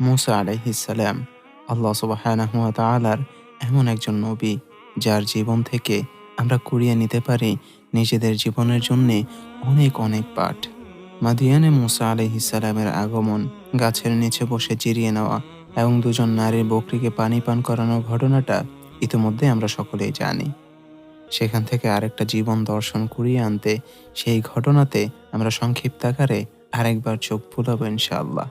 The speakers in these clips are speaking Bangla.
মুসা আলাইহিসাল্লাম আল্লাহ সুবাহানাহু তাআলার এমন একজন নবী যার জীবন থেকে আমরা কুড়িয়ে নিতে পারি নিজেদের জীবনের জন্যে অনেক অনেক পাঠ। মাদিয়ানে মুসা আলাইহিসাল্লামের আগমন, গাছের নিচে বসে চিরিয়ে নেওয়া এবং দুজন নারীর বকরিকে পানি পান করানোর ঘটনাটা ইতিমধ্যে আমরা সকলেই জানি। সেখান থেকে আরেকটা জীবন দর্শন কুড়িয়ে আনতে সেই ঘটনাতে আমরা সংক্ষিপ্ত আকারে আরেকবার চোখ ফুলাবো ইনশাআল্লাহ।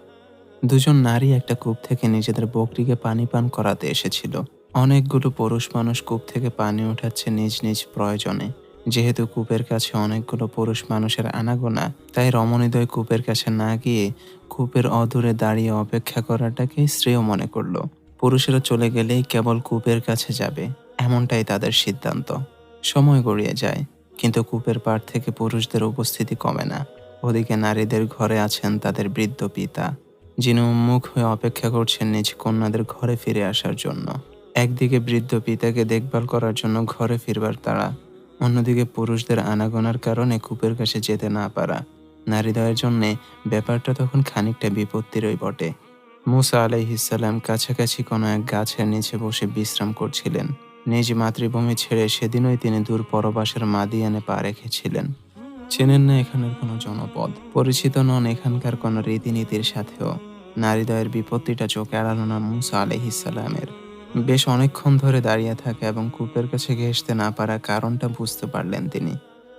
দুজন নারী একটা কূপ থেকে নিজেদের বকরিকে পানি পান করাতে এসেছিল। অনেকগুলো পুরুষ মানুষ কূপ থেকে পানি উঠাচ্ছে নিজ নিজ প্রয়োজনে। যেহেতু কূপের কাছে অনেকগুলো পুরুষ মানুষের আনাগোনা, তাই রমণীদয় কূপের কাছে না গিয়ে কূপের অদূরে দাঁড়িয়ে অপেক্ষা করাটাকে শ্রেয় মনে করল। পুরুষেরা চলে গেলেই কেবল কূপের কাছে যাবে, এমনটাই তাদের সিদ্ধান্ত। সময় গড়িয়ে যায়, কিন্তু কূপের পাড় থেকে পুরুষদের উপস্থিতি কমে না। ওদিকে নারীদের ঘরে আছেন তাদের বৃদ্ধ পিতা। যিনি উন্মুখ হয়ে অপেক্ষা করছেন নিজ কন্যাদের ঘরে ফিরে আসার জন্য। একদিকে বৃদ্ধ পিতাকে দেখভাল করার জন্য ঘরে ফিরবার তারা, অন্যদিকে পুরুষদের আনাগোনার কারণে কূপের কাছে যেতে না পারা। নারীদয়ের জন্য ব্যাপারটা তখন খানিকটা বিপত্তিরই বটে। মুসা আলাইহিসাল্লাম কাছাকাছি কোনো এক গাছের নিচে বসে বিশ্রাম করছিলেন। নিজ মাতৃভূমি ছেড়ে সেদিনই তিনি দূর পরবাসের মাদিয়ানে পা রেখেছিলেন। চেনেন না এখানের কোনো জনপদ। পরিচিত নন এখানকার কোনো রীতিনীতির সাথেও। নারীদয়ের বিপত্তিটা চোখে এড়ালো না মুসা আলহিসাল্লামের বেশ অনেকক্ষণ ধরে দাঁড়িয়ে থাকে এবং কূপের কাছে ঘেসতে না পারা কারণটা বুঝতে পারলেন তিনি।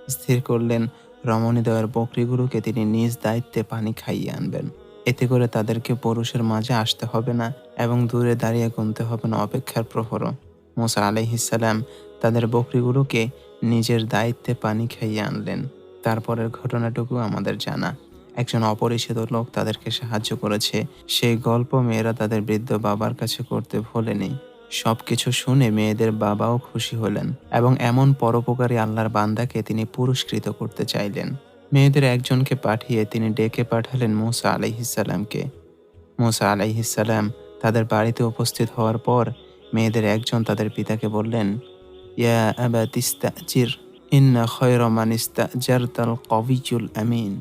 স্থির করলেন রমণীদয়ের বকরিগুলোকে তিনি নিজ দায়িত্বে পানি খাইয়ে আনবেন। এতে করে তাদেরকে পুরুষের মাঝে আসতে হবে না এবং দূরে দাঁড়িয়ে গুনতে হবে না অপেক্ষার প্রহরও মোসা আলহিসাল্লাম তাদের বকরিগুলোকে নিজের দায়িত্বে পানি খাইয়ে আনলেন। তারপরের ঘটনাটুকু আমাদের জানা। একজন অপরিচিত লোক তাদেরকে সাহায্য করেছে। সেই গল্প মেয়েরা তাদের বৃদ্ধ বাবার কাছে করতে ভোলেনি। সবকিছু শুনে মেয়েদের বাবাও খুশি হলেন এবং এমন পরোপকারী আল্লাহর বান্দাকে তিনি পুরস্কৃত করতে চাইলেন। মেয়েদের একজনকে পাঠিয়ে তিনি ডেকে পাঠালেন মুসা আলাইহিসাল্লামকে মুসা আলাইহিসাল্লাম তাদের বাড়িতে উপস্থিত হওয়ার পর মেয়েদের একজন তাদের পিতাকে বললেন, ইয়া আবা তিস্তাজির ইন্না খয়র মান ইস্তাজারতাল কবিজুল আমিন।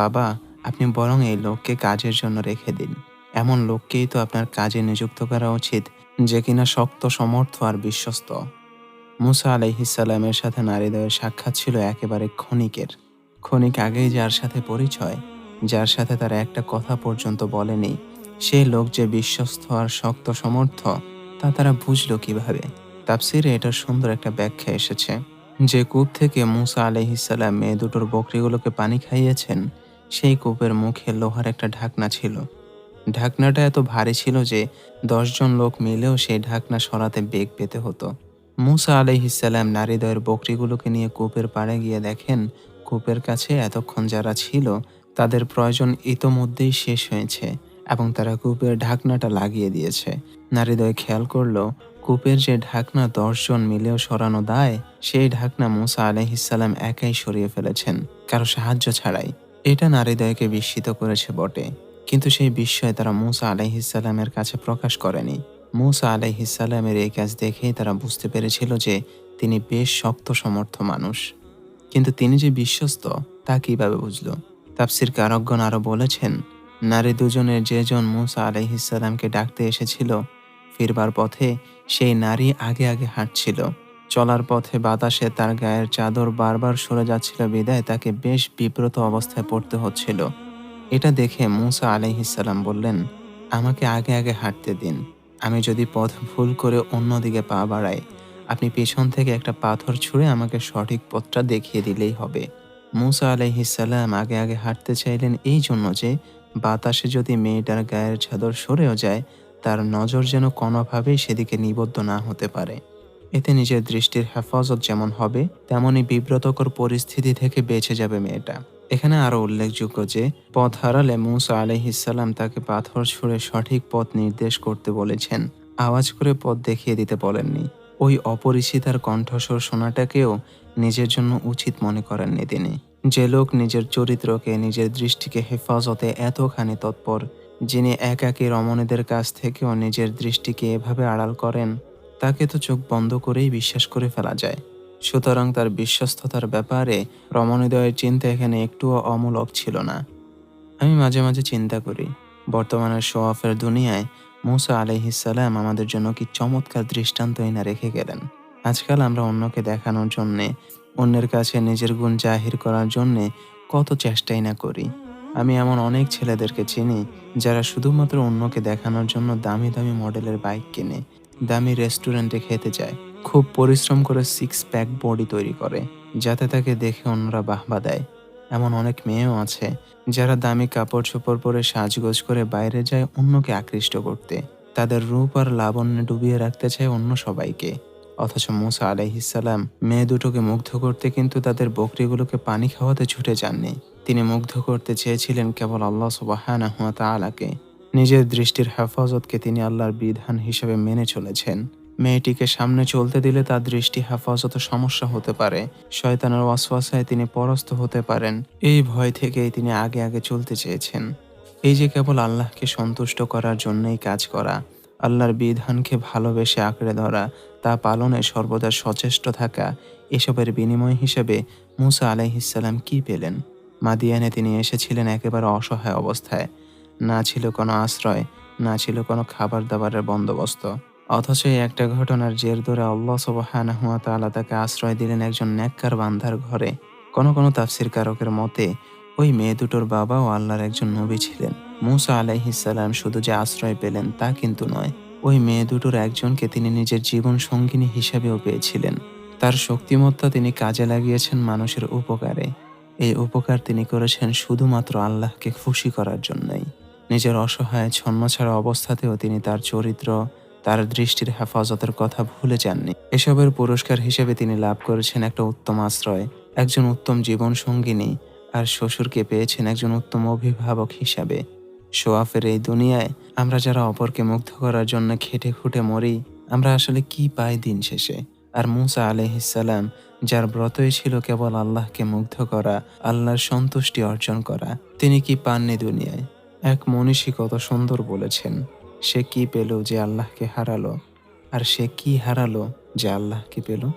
বাবা আপনি বরং এই লোককে কাজের জন্য রেখে দিন। এমন লোককেই তো আপনার কাজে নিযুক্ত করা উচিত, যে কিনা শক্ত, সমর্থ আর বিশ্বস্ত। মুসা আলাইহিসাল্লামের সাথে নারীদয়ের সাক্ষাৎ ছিল একেবারে ক্ষণিকের। ক্ষণিক আগেই যার সাথে পরিচয়, যার সাথে তারা একটা কথা পর্যন্ত বলেনি সেই লোক যে বিশ্বস্ত আর শক্ত, সমর্থ, তা তারা বুঝলো কীভাবে? তাপসিরে এটার সুন্দর একটা ব্যাখ্যা এসেছে। যে কূপ থেকে মুসা আলহিসাল্লাম মেয়ে দুটোর বকরিগুলোকে পানি খাইয়েছেন সেই কূপের মুখে লোহার একটা ঢাকনা ছিল। ঢাকনাটা এত ভারী ছিল যে দশজন লোক মিলেও সেই ঢাকনা সরাতে বেগ পেতে হতো। মুসা আলহিসাল্লাম নারীদয়ের বকরিগুলোকে নিয়ে কূপের পাড়ে গিয়ে দেখেন, কূপের কাছে এতক্ষণ যারা ছিল, তাদের প্রয়োজন ইতোমধ্যেই শেষ হয়েছে এবং তারা কূপের ঢাকনাটা লাগিয়ে দিয়েছে। নারীদয় খেয়াল করল, কূপের যে ঢাকনা দশজন মিলেও সরানো দায়, সেই ঢাকনা মুসা আলহিসাল্লাম একাই সরিয়ে ফেলেছেন, কারও সাহায্য ছাড়াই। এটা নারীদয়কে বিস্মিত করেছে বটে। কিন্তু সেই বিস্ময় তারা মুসা আলাইহিসাল্লামের কাছে প্রকাশ করেনি। মুসা আলাইহিসাল্লামের এই কাজ দেখেই তারা বুঝতে পেরেছিল যে তিনি বেশ শক্ত, সমর্থ মানুষ। কিন্তু তিনি যে বিশ্বস্ত, তা কীভাবে বুঝল? তাপসির কারকগণ আরও বলেছেন, নারী দুজনের যেজন মুসা আলাইহিসাল্লামকে ডাকতে এসেছিল, ফিরবার পথে সেই নারী আগে আগে হাঁটছিল। চলার পথে বাতাসে তার গায়ের চাদর বারবার সরে যাচ্ছিল, বিদায় তাকে বেশ বিব্রত অবস্থায় পড়তে হচ্ছিল। এটা দেখে মুসা আলাইহিসাল্লাম বললেন, আমাকে আগে আগে হাঁটতে দিন। আমি যদি পথ ভুল করে অন্যদিকে পা বাড়াই, আপনি পেছন থেকে একটা পাথর ছুঁড়ে আমাকে সঠিক পথটা দেখিয়ে দিলেই হবে। মুসা আলাইহিসাল্লাম আগে আগে হাঁটতে চাইলেন এই জন্য যে, বাতাসে যদি মেয়েটার গায়ের চাদর সরেও যায়, তার নজর যেন কোনোভাবেই সেদিকে নিবদ্ধ না হতে পারে। এতে নিজের দৃষ্টির হেফাজত যেমন হবে তেমনই বিব্রতকর পরিস্থিতি থেকে বেঁচে যাবে মেয়েটা। এখানে আরও উল্লেখযোগ্য যে, পথ হারালে মুসা আলহিসাল্লাম তাকে পাথর ছুঁড়ে সঠিক পথ নির্দেশ করতে বলেছেন। আওয়াজ করে পথ দেখিয়ে দিতে বলেননি। ওই অপরিচিতার কণ্ঠস্বর শোনাটাকেও নিজের জন্য উচিত মনে করেননি তিনি। যে লোক নিজের চরিত্রকে, নিজের দৃষ্টিকে হেফাজতে এতখানি তৎপর, যিনি একাকী রমণীদের কাছ থেকেও নিজের দৃষ্টিকে এভাবে আড়াল করেন তাকে তো চোখ বন্ধ করেই বিশ্বাস করে ফেলা যায়। সুতরাং তার বিশ্বস্ততার ব্যাপারে রমণীদয়ের চিন্তা এখানে একটুও অমূলক ছিল না। আমি মাঝে মাঝে চিন্তা করি বর্তমানের শো অফের দুনিয়ায় মুসা আলহিসাল্লাম আমাদের জন্য কি চমৎকার দৃষ্টান্তই না রেখে গেলেন। আজকাল আমরা অন্যকে দেখানোর জন্যে, অন্যের কাছে নিজের গুণ জাহির করার জন্যে কত চেষ্টাই না করি। আমি এমন অনেক ছেলেদেরকে চিনি, যারা শুধুমাত্র অন্যকে দেখানোর জন্য দামি দামি মডেলের বাইক কিনে। দামি রেস্টুরেন্টে খেতে যায়। খুব পরিশ্রম করে সিক্স প্যাক বডি তৈরি করে, যাতে তাকে দেখে অন্যরা বাহবা দেয়। এমন অনেক মেয়েও আছে, যারা দামি কাপড় চোপড় পরে সাজগোজ করে বাইরে যায় অন্যকে আকৃষ্ট করতে। তাদের রূপ আর লাবণ্যে ডুবিয়ে রাখতে চায় অন্য সবাইকে। অথচ মুসা আলাইহিসাল্লাম মেয়ে দুটোকে মুগ্ধ করতে কিন্তু তাদের বকরিগুলোকে পানি খাওয়াতে ছুটে যাননি। তিনি মুগ্ধ করতে চেয়েছিলেন কেবল আল্লাহ সুবাহানাহু ওয়া তাআলাকে। নিজের দৃষ্টির হেফাজতকে তিনি আল্লাহর বিধান হিসেবে মেনে চলেছেন। মেয়েটিকে সামনে চলতে দিলে তার দৃষ্টি হেফাজতে সমস্যা হতে পারে। শয়তানের ওয়াসওয়াসায় তিনি পরাস্ত হতে পারেন। এই ভয় থেকেই তিনি আগে আগে চলতে চেয়েছেন। এই যে কেবল আল্লাহকে সন্তুষ্ট করার জন্যই কাজ করা, আল্লাহর বিধানকে ভালোবেসে আঁকড়ে ধরা, তা পালনে সর্বদা সচেষ্ট থাকা, এসবের বিনিময় হিসেবে মুসা আলাইহিসাল্লাম কি পেলেন? মাদিয়ানে তিনি এসেছিলেন একেবারে অসহায় অবস্থায়। না ছিল কোনো আশ্রয়, না ছিল কোনো খাবার দাবারের বন্দোবস্ত। অথচ এই একটা ঘটনার জের ধরে আল্লাহ সুবহানাহু ওয়া তাআলা তাকে আশ্রয় দিলেন একজন ন্যাক্কার বান্ধার ঘরে। কোন কোন তাফসির কারকের মতে, ওই মেয়ে দুটোর বাবা ও আল্লাহর একজন নবী ছিলেন। মুসা আলাইহিসাল্লাম শুধু যে আশ্রয় পেলেন তা কিন্তু নয়, ওই মেয়ে দুটোর একজনকে তিনি নিজের জীবন সঙ্গিনী হিসাবেও পেয়েছিলেন। তার শক্তিমত্তা তিনি কাজে লাগিয়েছেন মানুষের উপকারে। এই উপকার তিনি করেছেন শুধুমাত্র আল্লাহকে খুশি করার জন্যই। নিজের অসহায় ছন্নছাড়া অবস্থাতেও তিনি তার চরিত্র, তার দৃষ্টির হেফাজতের কথা ভুলে যাননি। এসবের পুরস্কার হিসেবে তিনি লাভ করেছেন একটা উত্তম আশ্রয়, একজন উত্তম জীবন সঙ্গিনী আর শ্বশুরকে পেয়েছেন একজন উত্তম অভিভাবক হিসাবে। সোয়াফের এই দুনিয়ায় আমরা যারা অপরকে মুগ্ধ করার জন্য খেটে খুঁটে মরি, আমরা আসলে কি পাই দিন শেষে? আর মুসা আলহিসাল্লাম যার ব্রতই ছিল কেবল আল্লাহকে মুগ্ধ করা, আল্লাহর সন্তুষ্টি অর্জন করা, তিনি কি পাননি দুনিয়ায়? এক মনীষী কত সুন্দর বলেছেন, সে কি পেল যে আল্লাহকে হারালো? আর সে কি হারালো যে আল্লাহকে পেল?